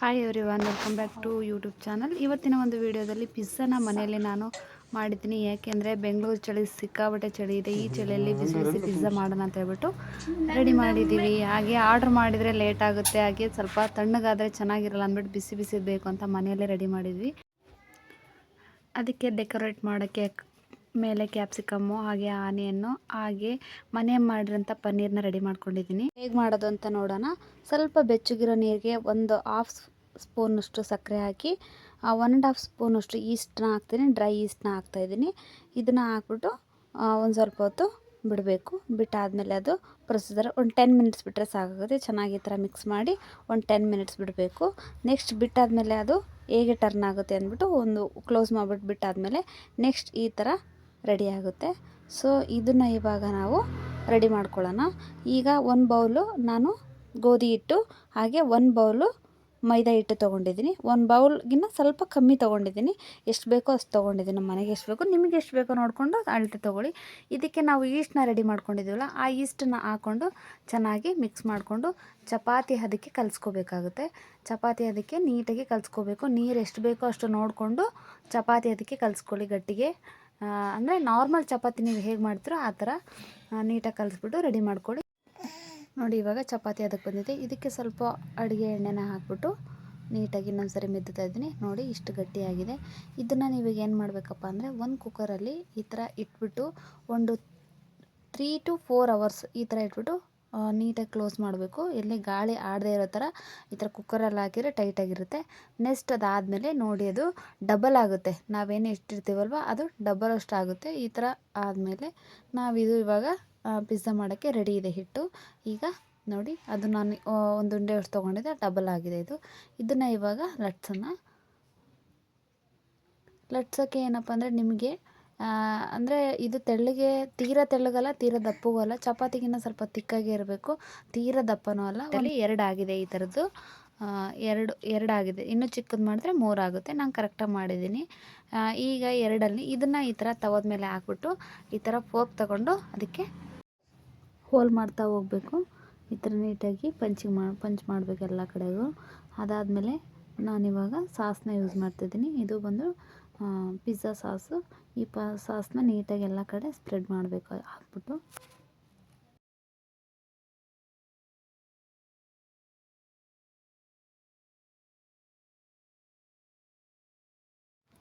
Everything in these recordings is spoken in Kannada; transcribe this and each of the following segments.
Hi everyone welcome back to YouTube channel ಇವತ್ತಿನ ಒಂದು ವಿಡಿಯೋದಲ್ಲಿ ಪಿಜ್ಜಾನ ಮನೆಯಲ್ಲಿ ನಾನು ಮಾಡಿದ್ದೀನಿ. ಯಾಕೆಂದರೆ ಬೆಂಗಳೂರು ಚಳಿ ಸಿಕ್ಕಾಬಟ್ಟೆ ಚಳಿ ಇದೆ. ಈ ಚಳಿಯಲ್ಲಿ ಬಿಸಿ ಬಿಸಿ ಪಿಜ್ಜಾ ಮಾಡೋಣ ಅಂತ ಹೇಳ್ಬಿಟ್ಟು ರೆಡಿ ಮಾಡಿದ್ದೀವಿ. ಹಾಗೆ ಆರ್ಡ್ರ್ ಮಾಡಿದರೆ ಲೇಟ್ ಆಗುತ್ತೆ. ಹಾಗೆ ಸ್ವಲ್ಪ ತಣ್ಣಗಾದರೆ ಚೆನ್ನಾಗಿರಲ್ಲ ಅಂದ್ಬಿಟ್ಟು ಬಿಸಿ ಬಿಸಿ ಬೇಕು ಅಂತ ಮನೆಯಲ್ಲೇ ರೆಡಿ ಮಾಡಿದ್ವಿ. ಅದಕ್ಕೆ ಡೆಕೋರೇಟ್ ಮಾಡೋಕ್ಕೆ ಮೇಲೆ ಕ್ಯಾಪ್ಸಿಕಮ್ಮು, ಹಾಗೆ ಆನಿಯನ್ನು, ಹಾಗೆ ಮನೆ ಮಾಡಿರೋಂಥ ಪನ್ನೀರ್ನ ರೆಡಿ ಮಾಡ್ಕೊಂಡಿದ್ದೀನಿ. ಹೇಗೆ ಮಾಡೋದು ಅಂತ ನೋಡೋಣ. ಸ್ವಲ್ಪ ಬೆಚ್ಚಗಿರೋ ನೀರಿಗೆ ಒಂದು ಹಾಫ್ ಸ್ಪೂನಷ್ಟು ಸಕ್ಕರೆ ಹಾಕಿ ಒನ್ ಆ್ಯಂಡ್ ಹಾಫ್ ಸ್ಪೂನಷ್ಟು ಈಸ್ಟ್ನ ಹಾಕ್ತೀನಿ ಡ್ರೈ ಈಸ್ಟ್ನ ಹಾಕ್ತಾಯಿದ್ದೀನಿ ಇದನ್ನು ಹಾಕ್ಬಿಟ್ಟು ಒಂದು ಸ್ವಲ್ಪ ಹೊತ್ತು ಬಿಡಬೇಕು. ಬಿಟ್ಟಾದಮೇಲೆ ಅದು ಪ್ರೊಸೀಜರ್ ಒಂದು ಟೆನ್ ಮಿನಿಟ್ಸ್ ಬಿಟ್ಟರೆ ಸಾಕಾಗುತ್ತೆ. ಚೆನ್ನಾಗಿ ಈ ಥರ ಮಿಕ್ಸ್ ಮಾಡಿ ಒಂದು ಟೆನ್ ಮಿನಿಟ್ಸ್ ಬಿಡಬೇಕು. ನೆಕ್ಸ್ಟ್ ಬಿಟ್ಟಾದಮೇಲೆ ಅದು ಹೇಗೆ ಟರ್ನ್ ಆಗುತ್ತೆ ಅಂದ್ಬಿಟ್ಟು ಒಂದು ಕ್ಲೋಸ್ ಮಾಡಿಬಿಟ್ಟು ಬಿಟ್ಟಾದಮೇಲೆ ನೆಕ್ಸ್ಟ್ ಈ ಥರ ರೆಡಿ ಆಗುತ್ತೆ. ಸೊ ಇದನ್ನು ಇವಾಗ ನಾವು ರೆಡಿ ಮಾಡ್ಕೊಳ್ಳೋಣ. ಈಗ ಒಂದು ಬೌಲು ನಾನು ಗೋಧಿ ಹಿಟ್ಟು, ಹಾಗೆ ಒಂದು ಬೌಲು ಮೈದಾ ಹಿಟ್ಟು ತೊಗೊಂಡಿದ್ದೀನಿ. ಒಂದು ಬೌಲ್ಗಿನ್ನ ಸ್ವಲ್ಪ ಕಮ್ಮಿ ತೊಗೊಂಡಿದ್ದೀನಿ. ಎಷ್ಟು ಬೇಕೋ ಅಷ್ಟು ತೊಗೊಂಡಿದ್ದೀನಿ. ನಮ್ಮ ಮನೆಗೆ ಎಷ್ಟು ಬೇಕೋ, ನಿಮಗೆ ಎಷ್ಟು ಬೇಕೋ ನೋಡಿಕೊಂಡು ಅಳತೆ ತೊಗೊಳ್ಳಿ. ಇದಕ್ಕೆ ನಾವು ಈಸ್ಟನ್ನ ರೆಡಿ ಮಾಡ್ಕೊಂಡಿದ್ದೀವಲ್ಲ, ಆ ಈಸ್ಟನ್ನ ಹಾಕ್ಕೊಂಡು ಚೆನ್ನಾಗಿ ಮಿಕ್ಸ್ ಮಾಡಿಕೊಂಡು ಚಪಾತಿ ಅದಕ್ಕೆ ಕಲಿಸ್ಕೋಬೇಕಾಗುತ್ತೆ. ಚಪಾತಿ ಅದಕ್ಕೆ ನೀಟಾಗಿ ಕಲಿಸ್ಕೋಬೇಕು. ನೀರು ಎಷ್ಟು ಬೇಕೋ ಅಷ್ಟು ನೋಡಿಕೊಂಡು ಚಪಾತಿ ಅದಕ್ಕೆ ಕಲಿಸ್ಕೊಳ್ಳಿ ಗಟ್ಟಿಗೆ. ಅಂದರೆ ನಾರ್ಮಲ್ ಚಪಾತಿ ನೀವು ಹೇಗೆ ಮಾಡ್ತೀರೋ ಆ ಥರ ನೀಟಾಗಿ ಕಲಿಸ್ಬಿಟ್ಟು ರೆಡಿ ಮಾಡಿಕೊಡಿ ನೋಡಿ, ಇವಾಗ ಚಪಾತಿ ಅದಕ್ಕೆ ಬಂದಿದೆ. ಇದಕ್ಕೆ ಸ್ವಲ್ಪ ಅಡುಗೆ ಎಣ್ಣೆನ ಹಾಕ್ಬಿಟ್ಟು ನೀಟಾಗಿ ಇನ್ನೊಂದು ಸರಿ ಮೆದ್ದುತ್ತಾ ಇದ್ದೀನಿ. ನೋಡಿ, ಇಷ್ಟು ಗಟ್ಟಿಯಾಗಿದೆ. ಇದನ್ನು ನೀವೀಗ ಏನು ಮಾಡಬೇಕಪ್ಪ ಅಂದರೆ, ಒಂದು ಕುಕ್ಕರಲ್ಲಿ ಈ ಥರ ಇಟ್ಬಿಟ್ಟು ಒಂದು ತ್ರೀ ಟು ಫೋರ್ ಅವರ್ಸ್ ಈ ಥರ ಇಟ್ಬಿಟ್ಟು ನೀಟಾಗಿ ಕ್ಲೋಸ್ ಮಾಡಬೇಕು. ಎಲ್ಲಿ ಗಾಳಿ ಆಡದೇ ಇರೋ ಥರ ಈ ಥರ ಕುಕ್ಕರಲ್ಲಿ ಹಾಕಿದರೆ ಟೈಟಾಗಿರುತ್ತೆ ನೆಕ್ಸ್ಟ್ ಅದಾದಮೇಲೆ ನೋಡಿ, ಅದು ಡಬಲ್ ಆಗುತ್ತೆ. ನಾವೇನು ಇಟ್ಟಿರ್ತೀವಲ್ವ, ಅದು ಡಬಲ್ ಅಷ್ಟು ಆಗುತ್ತೆ. ಈ ಥರ ಆದಮೇಲೆ ನಾವಿದು ಇವಾಗ ಪಿಜ್ಜಾ ಮಾಡೋಕ್ಕೆ ರೆಡಿ ಇದೆ ಹಿಟ್ಟು. ಈಗ ನೋಡಿ, ಅದು ನಾನು ಒಂದು ಉಂಡೆ ಅಷ್ಟು ತೊಗೊಂಡಿದ್ದೆ ಡಬಲ್ ಆಗಿದೆ ಇದು. ಇದನ್ನು ಇವಾಗ ಲಟ್ಸೋಣ. ಲಟ್ಸೋಕ್ಕೆ ಏನಪ್ಪ ಅಂದರೆ ನಿಮಗೆ ಅಂದರೆ ಇದು ತೆಳ್ಳಗೆ ತೀರ ತೆಳ್ಳಗಲ್ಲ ತೀರ ದಪ್ಪಗೂ ಅಲ್ಲ. ಚಪಾತಿಗಿನ್ನ ಸ್ವಲ್ಪ ತಿಕ್ಕಾಗೆ ಇರಬೇಕು. ತೀರ ದಪ್ಪನೂ ಅಲ್ಲ. ಅಲ್ಲಿ ಎರಡಾಗಿದೆ ಆಗಿದೆ ಈ ಥರದ್ದು ಎರಡು ಎರಡಾಗಿದೆ ಆಗಿದೆ. ಇನ್ನೂ ಚಿಕ್ಕದು ಮಾಡಿದ್ರೆ ಮೂರಾಗುತ್ತೆ ನಾನು ಕರೆಕ್ಟಾಗಿ ಮಾಡಿದ್ದೀನಿ. ಈಗ ಎರಡಲ್ಲಿ ಇದನ್ನು ಈ ಥರ ತವದ ಮೇಲೆ ಹಾಕ್ಬಿಟ್ಟು ಈ ಥರ ಫೋಕ್ ತಗೊಂಡು ಅದಕ್ಕೆ ಹೋಲ್ ಮಾಡ್ತಾ ಹೋಗಬೇಕು. ಈ ಥರ ನೀಟಾಗಿ ಪಂಚಿಂಗ್ ಮಾಡಿ ಪಂಚ್ ಮಾಡಬೇಕು ಎಲ್ಲ ಕಡೆಗೂ. ಅದಾದಮೇಲೆ ನಾನಿವಾಗ ಸಾಸನ್ನ ಯೂಸ್ ಮಾಡ್ತಿದ್ದೀನಿ. ಇದು ಬಂದು ಪಿಜ್ಜಾ ಸಾಸು. ಈ ಪ ಸಾಸನ್ನ ನೀಟಾಗಿ ಎಲ್ಲ ಕಡೆ ಸ್ಪ್ರೆಡ್ ಮಾಡಬೇಕು, ಹಾಕ್ಬಿಟ್ಟು.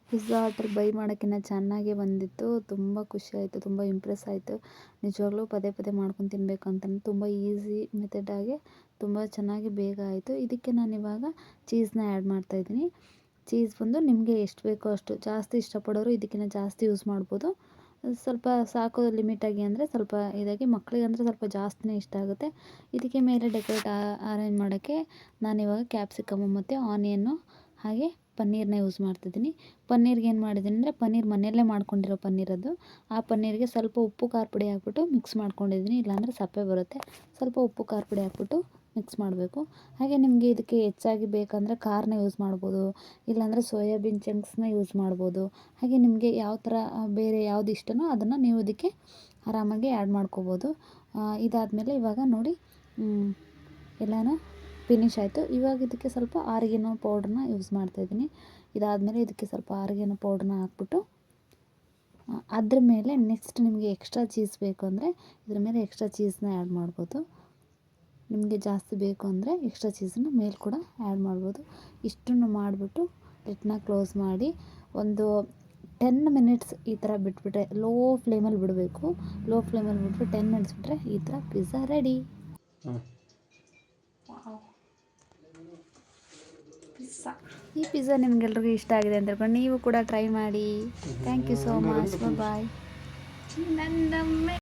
ಪಿಜ್ಜಾ ಆರ್ಡ್ರ್ ಬೈ ಮಾಡೋಕ್ಕಿಂತ ಚೆನ್ನಾಗೇ ಬಂದಿತ್ತು. ತುಂಬ ಖುಷಿ ಆಯಿತು, ತುಂಬ ಇಂಪ್ರೆಸ್ ಆಯಿತು. ನಿಜವಾಗ್ಲೂ ಪದೇ ಪದೇ ಮಾಡ್ಕೊಂಡು ತಿನ್ನಬೇಕು ಅಂತ ತುಂಬ ಈಸಿ ಮೆಥಡಾಗಿ ತುಂಬ ಚೆನ್ನಾಗಿ ಬೇಗ ಆಯಿತು. ಇದಕ್ಕೆ ನಾನು ಇವಾಗ ಚೀಸ್ನ ಆ್ಯಡ್ ಮಾಡ್ತಾಯಿದ್ದೀನಿ ಚೀಸ್ ಬಂದು ನಿಮಗೆ ಎಷ್ಟು ಬೇಕೋ ಅಷ್ಟು ಜಾಸ್ತಿ ಇಷ್ಟಪಡೋರು ಇದಕ್ಕಿಂತ ಜಾಸ್ತಿ ಯೂಸ್ ಮಾಡ್ಬೋದು. ಸ್ವಲ್ಪ ಸಾಕು ಲಿಮಿಟಾಗಿ ಅಂದರೆ ಸ್ವಲ್ಪ ಇದಾಗಿ ಮಕ್ಕಳಿಗೆ ಅಂದರೆ ಸ್ವಲ್ಪ ಜಾಸ್ತಿನೇ ಇಷ್ಟ ಆಗುತ್ತೆ. ಇದಕ್ಕೆ ಮೇಲೆ ಡೆಕೋರೇಟ್ ಅರೇಂಜ್ ಮಾಡೋಕ್ಕೆ ನಾನಿವಾಗ ಕ್ಯಾಪ್ಸಿಕಮ್ಮು ಮತ್ತು ಆನಿಯನ್ನು ಹಾಗೆ ಪನ್ನೀರನ್ನ ಯೂಸ್ ಮಾಡ್ತಿದ್ದೀನಿ. ಪನ್ನೀರ್ಗೆ ಏನು ಮಾಡಿದ್ದೀನಿ ಅಂದರೆ ಪನ್ನೀರ್ ಮನೆಯಲ್ಲೇ ಮಾಡ್ಕೊಂಡಿರೋ ಪನ್ನೀರ್ ಅದು ಆ ಪನ್ನೀರಿಗೆ ಸ್ವಲ್ಪ ಉಪ್ಪು, ಖಾರ ಪುಡಿ ಹಾಕ್ಬಿಟ್ಟು ಮಿಕ್ಸ್ ಮಾಡ್ಕೊಂಡಿದ್ದೀನಿ. ಇಲ್ಲಾಂದರೆ ಸಪ್ಪೆ ಬರುತ್ತೆ. ಸ್ವಲ್ಪ ಉಪ್ಪು, ಖಾರ ಪುಡಿ ಹಾಕ್ಬಿಟ್ಟು ಮಿಕ್ಸ್ ಮಾಡಬೇಕು. ಹಾಗೆ ನಿಮಗೆ ಇದಕ್ಕೆ ಹೆಚ್ಚಾಗಿ ಬೇಕಂದರೆ ಖಾರನ ಯೂಸ್ ಮಾಡ್ಬೋದು. ಇಲ್ಲಾಂದರೆ ಸೋಯಾಬೀನ್ ಚಂಕ್ಸ್ನ ಯೂಸ್ ಮಾಡ್ಬೋದು. ಹಾಗೆ ನಿಮಗೆ ಯಾವ ಥರ ಬೇರೆ ಯಾವ್ದು ಇಷ್ಟನೋ ಅದನ್ನು ನೀವು ಇದಕ್ಕೆ ಆರಾಮಾಗಿ ಆ್ಯಡ್ ಮಾಡ್ಕೋಬೋದು. ಇದಾದಮೇಲೆ ಇವಾಗ ನೋಡಿ ಎಲ್ಲನೂ ಫಿನಿಶ್ ಆಯಿತು. ಇವಾಗ ಇದಕ್ಕೆ ಸ್ವಲ್ಪ ಆರಿಗೆನೋ ಪೌಡ್ರನ್ನ ಯೂಸ್ ಮಾಡ್ತಾಯಿದ್ದೀನಿ ಇದಾದಮೇಲೆ ಇದಕ್ಕೆ ಸ್ವಲ್ಪ ಆರಿಗೆನೋ ಪೌಡ್ರನ್ನ ಹಾಕ್ಬಿಟ್ಟು ಅದ್ರ ಮೇಲೆ ನೆಕ್ಸ್ಟ್ ನಿಮಗೆ ಎಕ್ಸ್ಟ್ರಾ ಚೀಸ್ ಬೇಕು ಅಂದರೆ ಇದ್ರ ಮೇಲೆ ಎಕ್ಸ್ಟ್ರಾ ಚೀಸ್ನ ಆ್ಯಡ್ ಮಾಡ್ಬೋದು. ನಿಮಗೆ ಜಾಸ್ತಿ ಬೇಕು ಅಂದರೆ ಎಕ್ಸ್ಟ್ರಾ ಚೀಸನ್ನು ಮೇಲೆ ಕೂಡ ಆ್ಯಡ್ ಮಾಡ್ಬೋದು. ಇಷ್ಟನ್ನು ಮಾಡಿಬಿಟ್ಟು ಲಿಟ್ನ ಕ್ಲೋಸ್ ಮಾಡಿ ಒಂದು ಟೆನ್ ಮಿನಿಟ್ಸ್ ಈ ಥರ ಬಿಟ್ಬಿಟ್ರೆ ಲೋ ಫ್ಲೇಮಲ್ಲಿ ಬಿಡಬೇಕು. ಲೋ ಫ್ಲೇಮಲ್ಲಿ ಬಿಟ್ಬಿಟ್ಟು ಟೆನ್ ಮಿನಿಟ್ಸ್ ಬಿಟ್ಟರೆ ಈ ಥರ ಪಿಜ್ಜಾ ರೆಡಿ ಈ ಪಿಜ್ಜಾ ನಿಮ್ಗೆಲ್ರಿಗೂ ಇಷ್ಟ ಆಗಿದೆ ಅಂತ ಹೇಳ್ಕೊಂಡು ನೀವು ಕೂಡ ಟ್ರೈ ಮಾಡಿ. Thank you so much bye ನನ್ನಮ್ಮೆ